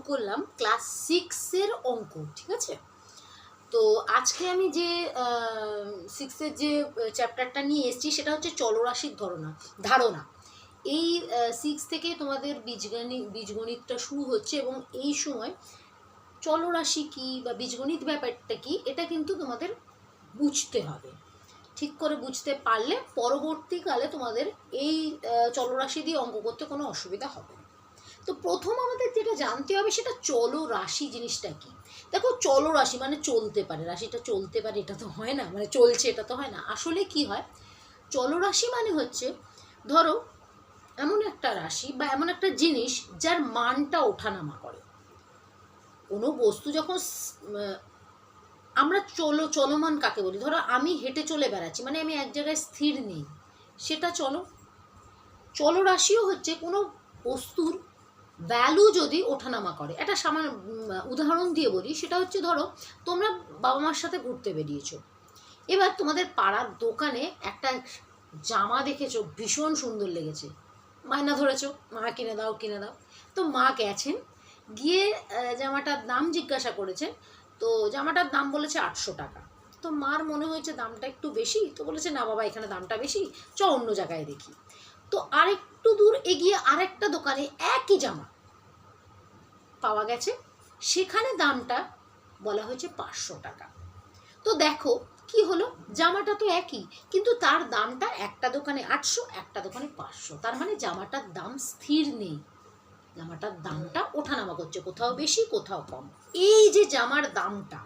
শুরু করলাম ক্লাস সিক্সের অঙ্ক, ঠিক আছে? তো আজকে আমি যে সিক্সের যে চ্যাপ্টারটা নিয়ে এসেছি সেটা হচ্ছে চলরাশির ধারণা ধারণা। এই সিক্স থেকে তোমাদের বীজগণিত বীজগণিতটা শুরু হচ্ছে এবং এই সময় চলরাশি কি বা বীজগণিত ব্যাপারটা কী, এটা কিন্তু তোমাদের বুঝতে হবে। ঠিক করে বুঝতে পারলে পরবর্তীকালে তোমাদের এই চলরাশি দিয়ে অঙ্ক করতে কোনো অসুবিধা হবে তো প্রথম আমাদের যেটা জানতে হবে সেটা চলরাশি জিনিসটা কি? দেখো চলরাশি মানে চলতে পারে, রাশিটা চলতে পারে এটা তো হয় না মানে চলছে এটা তো হয় না। আসলে কি হয়? চলরাশি মানে হচ্ছে, ধরো এমন একটা রাশি বা এমন একটা জিনিস যার মানটা ওঠানামা করে। কোনো বস্তু যখন আমরা চলো, চলমান কাকে বলি? ধরো আমি হেঁটে চলে বেড়াচ্ছি মানে আমি এক জায়গায় স্থির নেই, সেটা চলো। চলরাশিও হচ্ছে কোনো বস্তুর ভ্যালু যদি ওঠানামা করে, একটা সামান্য উদাহরণ দিয়ে বলি, সেটা হচ্ছে ধরো, তোমরা বাবা মার সাথে ঘুরতে বেরিয়েছো। এবার তোমাদের পাড়ার দোকানে একটা জামা দেখেছ, ভীষণ সুন্দর লেগেছে। মায়না ধরেছো, মা কিনে দাও কিনে দাও। তো মা গেছেন, গিয়ে জামাটার দাম জিজ্ঞাসা করেছেন, তো জামাটার দাম বলেছে আটশো টাকা। তো মার মনে হয়েছে দামটা একটু বেশি, তো বলেছে, না বাবা, এখানে দামটা বেশি, চ অন্য জায়গায় দেখি। তো আরেকটু দূর এগিয়ে আরেকটা দোকানে একই জামা পাওয়া গেছে। সেখানে দামটা বলা হয়েছে পাঁচশো টাকা। তো দেখো কি হলো? জামাটা তো একই, কিন্তু তার দামটা একটা দোকানে আটশো, একটা দোকানে পাঁচশো। তার মানে জামাটার দাম স্থির নেই। জামাটার দামটা ওঠানামা করছে, কোথাও বেশি, কোথাও কম। এই যে জামার দামটা,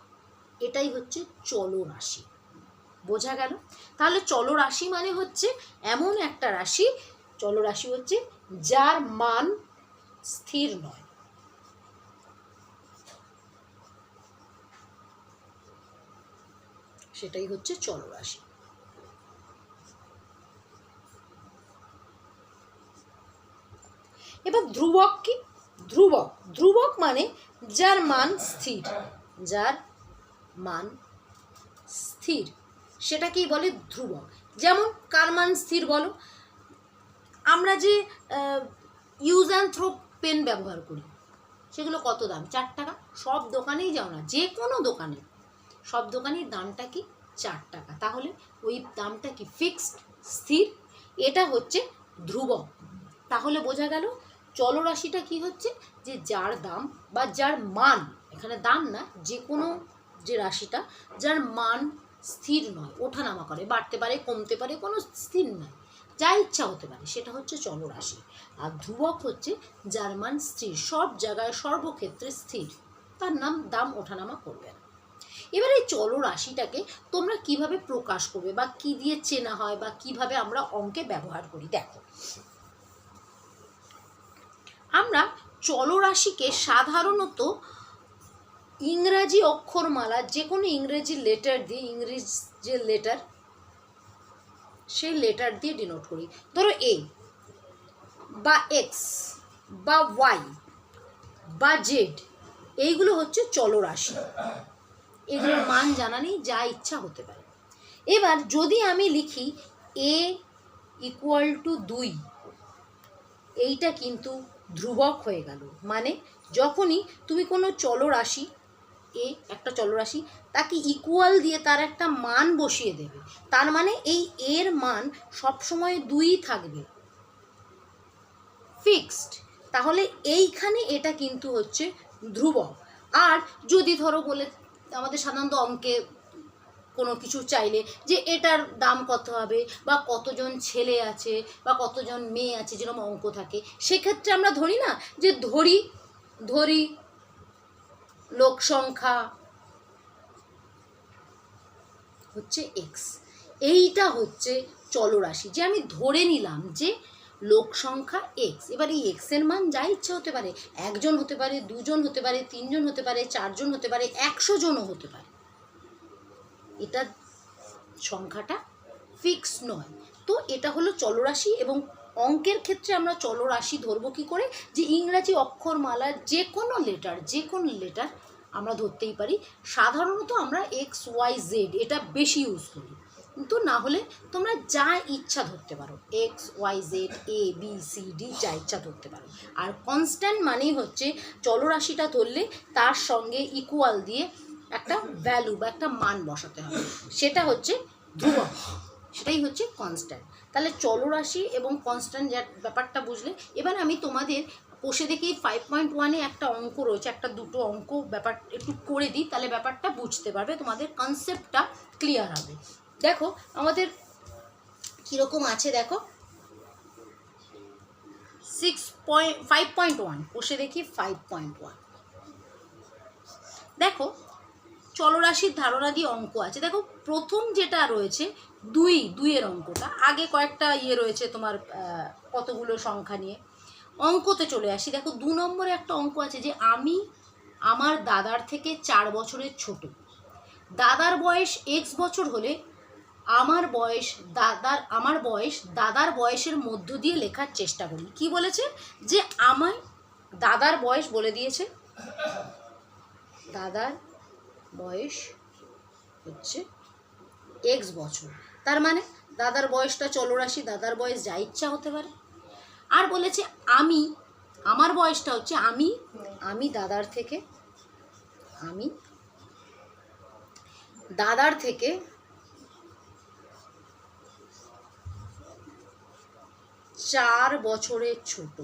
এটাই হচ্ছে চলরাশি। বোঝা গেল? তাহলে চলরাশি মানে হচ্ছে এমন একটা রাশি চলরাশি হচ্ছে, যার মান স্থির নয়। সেটাই হচ্ছে চলরাশি। এবার ধ্রুবক কি? ধ্রুবক। ধ্রুবক মানে যার মান স্থির, যার মান স্থির। সেটাকেই বলে ধ্রুবক। যেমন কার মান স্থির বলো? আমরা যে ইউজ অ্যান্ড থ্রো পেন ব্যবহার করি, সেগুলো কত দাম? চার টাকা? সব দোকানেই যাও না যে কোনো দোকানে। সব দোকানের দামটা কি? চার টাকা। তাহলে ওই দামটা কি ফিক্সড? স্থির? এটা হচ্ছে ধ্রুবক। তাহলে বোঝা গেল, চলরাশিটা কি হচ্ছে? যে যার দাম বা যার মান, এখানে দাম না যে কোনো যে রাশিটা, যার মান স্থির নয়, ওঠানামা করে, বাড়তে পারে, কমতে পারে, কোনো স্থির নয়। যা ইচ্ছা হতে পারে, সেটা হচ্ছে চলরাশি। আর ধ্রুবক হচ্ছে জার্মান মান স্থির সব জায়গায় সর্বক্ষেত্রে স্থির। তার নাম, দাম ওঠানামা করবে না। এবার এই চলরাশিটাকে তোমরা কীভাবে প্রকাশ করবে বা কি দিয়ে চেনা হয় বা কীভাবে আমরা অঙ্কে ব্যবহার করি, দেখো। আমরা চলরাশিকে সাধারণত ইংরাজি অক্ষরমালা যে কোনো ইংরেজি লেটার দিয়ে, ইংরেজ যে লেটার সেই লেটার দিয়ে ডিনোট করি। ধরো এ বা এক্স বা ওয়াই বা জেড এইগুলো হচ্ছে চলরাশি। এগুলোর মান জানা নেই, যা ইচ্ছা হতে পারে। এবার যদি আমি লিখি এ ইকুয়াল টু দুই, এইটা কিন্তু ধ্রুবক হয়ে গেল। মানে যখনই তুমি কোনো চলরাশি এ একটা চলরাশি, তাকে ইকুয়াল দিয়ে তার একটা মান বসিয়ে দেবে। তার মানে এই এর মান সবসময় দুই থাকবে। ফিক্সড তাহলে এইখানে এটা কিন্তু হচ্ছে ধ্রুবক। আর যদি ধরো বলে আমাদের সাধারণত অঙ্কে কোনো কিছু চাইলে যে এটার দাম কত হবে বা কতজন ছেলে আছে বা কতজন মেয়ে আছে, যেরকম অঙ্ক থাকে, সেক্ষেত্রে আমরা ধরি না যে ধরি ধরি লোক সংখ্যা হচ্ছে এক্স এইটা হচ্ছে চলরাশি। যে আমি ধরে নিলাম যে লোক সংখ্যা এক্স এবার এই এক্সের মান যা ইচ্ছা হতে পারে, একজন হতে পারে, দুজন হতে পারে, তিনজন হতে পারে, চারজন হতে পারে একশো জনও হতে পারে। এটা সংখ্যাটা ফিক্স নয়। তো এটা হলো চলরাশি এবং অঙ্কের ক্ষেত্রে আমরা চলরাশি ধরবো কী করে? যে ইংরাজি অক্ষরমালার যে কোনো লেটার যে কোনো লেটার আমরা ধরতেই পারি। সাধারণত আমরা এক্স ওয়াই জেড এটা বেশি ইউজ করি। কিন্তু না হলে তোমরা যা ইচ্ছা ধরতে পারো। X Y Z A B C D যা ইচ্ছা ধরতে পারো। আর কনস্ট্যান্ট মানেই হচ্ছে চলরাশিটা ধরলে তার সঙ্গে ইকুয়াল দিয়ে একটা ভ্যালু বা একটা মান বসাতে হবে। সেটা হচ্ছে ধ্রুবক। সেটাই হচ্ছে কনস্ট্যান্ট তাহলে চলরাশি এবং কনস্ট্যান্ট ব্যাপারটা বুঝলে, এবার আমি তোমাদের বসে দেখি ফাইভ পয়েন্ট ওয়ানে একটা অঙ্ক রয়েছে, একটা দুটো অঙ্ক ব্যাপার একটু করে দিই, তাহলে ব্যাপারটা বুঝতে পারবে, তোমাদের কনসেপ্টটা ক্লিয়ার হবে। দেখো, আমাদের কীরকম আছে দেখো? Six point five point one বসে দেখি ফাইভ পয়েন্ট ওয়ান দেখো চলরাশির ধারণা দিয়ে অঙ্ক আছে। দেখো, প্রথম যেটা রয়েছে দুই, দুইয়ের অঙ্কটা। আগে কয়েকটা ইয়ে রয়েছে তোমার কতগুলো সংখ্যা নিয়ে। অঙ্কতে চলে আসি। দেখো, দু নম্বরে একটা অঙ্ক আছে যে আমি আমার দাদার থেকে চার বছরের ছোট। দাদার বয়স এক্স বছর হলে আমার বয়স দাদার, আমার বয়স দাদার বয়সের মধ্য দিয়ে লেখার চেষ্টা করি। কি বলেছে? যে আমায় দাদার বয়স বলে দিয়েছে। দাদার বয়স হচ্ছে এক্স বছর। তার মানে দাদার বয়সটা চলরাশি, দাদার বয়স যা ইচ্ছা হতে পারে। আর বলেছে আমি, আমার বয়সটা হচ্ছে আমি আমি দাদার থেকে, আমি দাদার থেকে চার বছরের ছোট।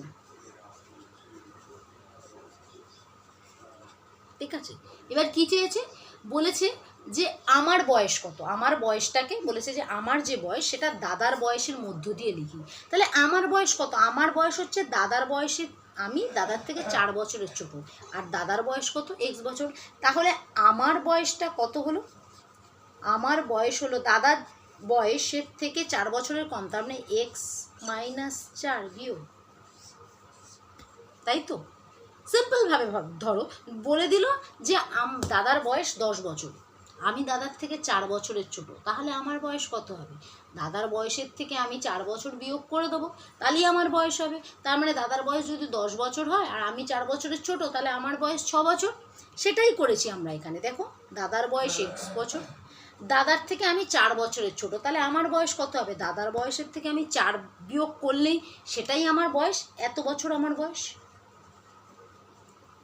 ঠিক আছে? এবার কি চেয়েছে? বলেছে যে আমার বয়স কত? আমার বয়সটাকে বলেছে যে আমার যে বয়স সেটা দাদার বয়সের মধ্য দিয়ে লিখি। তাহলে আমার বয়স কত? আমার বয়স হচ্ছে দাদার বয়সের, আমি দাদার থেকে চার বছরের ছোট। আর দাদার বয়স কত? এক্স বছর। তাহলে আমার বয়সটা কত হলো? আমার বয়স হলো দাদার বয়সের থেকে চার বছরের কম। তার মানে এক্স মাইনাস চার বিয়োগ। তাই তো? সিম্পলভাবে ভাব- ধরো, বলে দিল যে দাদার বয়স দশ বছর। আমি দাদার থেকে চার বছরের ছোট, তাহলে আমার বয়স কত হবে? দাদার বয়সের থেকে আমি চার বছর বিয়োগ করে দেবো, তাহলেই আমার বয়স হবে। তার মানে দাদার বয়স যদি দশ বছর হয় আর আমি চার বছরের ছোট, তাহলে আমার বয়স ছ বছর? সেটাই করেছি আমরা এখানে, দেখো। দাদার বয়স এক্স বছর। দাদার থেকে আমি চার বছরের ছোট, তাহলে আমার বয়স কত হবে? দাদার বয়সের থেকে আমি চার বিয়োগ করলেই সেটাই আমার বয়স? এত বছর আমার বয়স?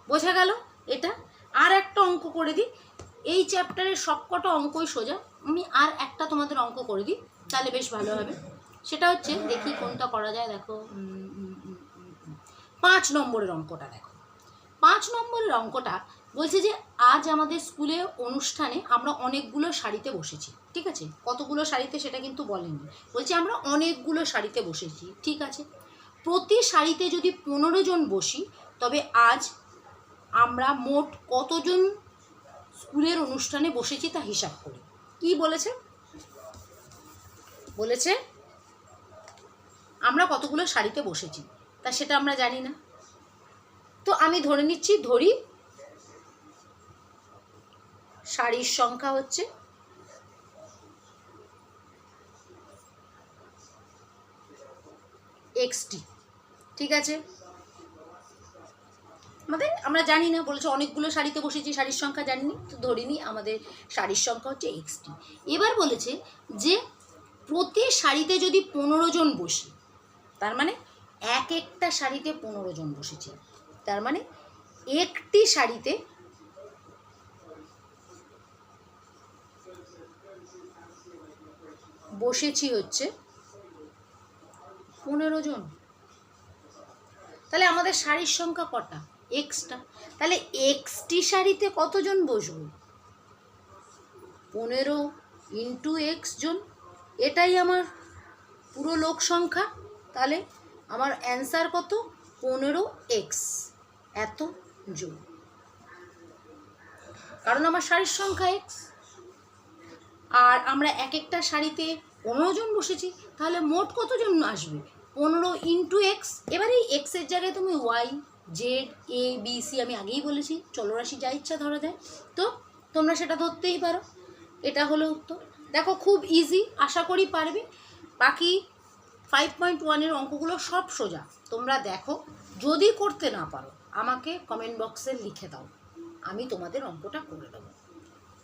বোঝা গেল এটা? আর একটা অঙ্ক করে দিই। এই চ্যাপ্টারের সবকটা অঙ্কই সোজা। আমি আর একটা তোমাদের অঙ্ক করে দিই, তাহলে বেশ ভালো হবে। সেটা হচ্ছে, দেখি কোনটা করা যায়, দেখো। পাঁচ নম্বরের অঙ্কটা দেখো। পাঁচ নম্বরের অঙ্কটা বলছে যে, আজ আমাদের স্কুলে অনুষ্ঠানে আমরা অনেকগুলো শাড়িতে বসেছি, ঠিক আছে? কতগুলো শাড়িতে সেটা কিন্তু বলেনি। বলছে আমরা অনেকগুলো শাড়িতে বসেছি, ঠিক আছে? প্রতি শাড়িতে যদি পনেরো জন বসি, তবে আজ আমরা মোট কতজন স্কুলের অনুষ্ঠানে বসেছি তা হিসাব করি। কি বলেছে? বলেছে, আমরা কতগুলো শাড়িতে বসেছি, তা সেটা আমরা জানি না। তো আমি ধরে নিচ্ছি, ধরি শাড়ির সংখ্যা হচ্ছে এক্সটি, ঠিক আছে? আমরা জানি না, বলেছে অনেকগুলো শাড়িতে বসেছি, শাড়ির সংখ্যা জানিনি, তো ধরিনি, আমাদের শাড়ির সংখ্যা হচ্ছে এক্সটি এবার বলেছে যে প্রতি শাড়িতে যদি পনেরো জন বসি, তার মানে এক একটা শাড়িতে পনেরো জন বসেছে, তার মানে একটি শাড়িতে বসেছি হচ্ছে পনেরো জন। তাহলে আমাদের শাড়ির সংখ্যা কটা? এক্সটা তাহলে এক্সটি শাড়িতে কতজন বসবো? পনেরো ইন্টু এক্স জন। এটাই আমার পুরো লোক সংখ্যা। তাহলে আমার অ্যান্সার কত? পনেরো এক্স এত জন। কারণ আমার শাড়ির সংখ্যা এক্স আর আমরা এক একটা শাড়িতে পনেরো জন বসেছি। তাহলে মোট কতজন আসবে? পনেরো ইন্টু এক্স এবার এই এক্সের জায়গায় তুমি Y Z A B C আমি আগেই বলেছি, চলরাশি যা ইচ্ছা ধরা যায়। তো তোমরা সেটা ধরতেই পারো। এটা হলো উত্তর। দেখো, খুব ইজি আশা করি পারবে। বাকি ফাইভ পয়েন্ট ওয়ানের অঙ্কগুলো সব সোজা। তোমরা দেখো, যদি করতে না পারো, আমাকে কমেন্ট বক্সে লিখে দাও। আমি তোমাদের অঙ্কটা করে দেবো।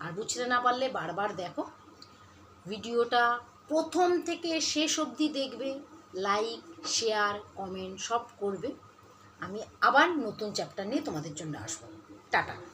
আর বুঝতে না পারলে বারবার দেখো, ভিডিওটা প্রথম থেকে শেষ অবধি দেখবে লাইক শেয়ার কমেন্ট সব করবে। আমি আবার নতুন চ্যাপ্টার নিয়ে তোমাদের জন্য আসব। টাটা।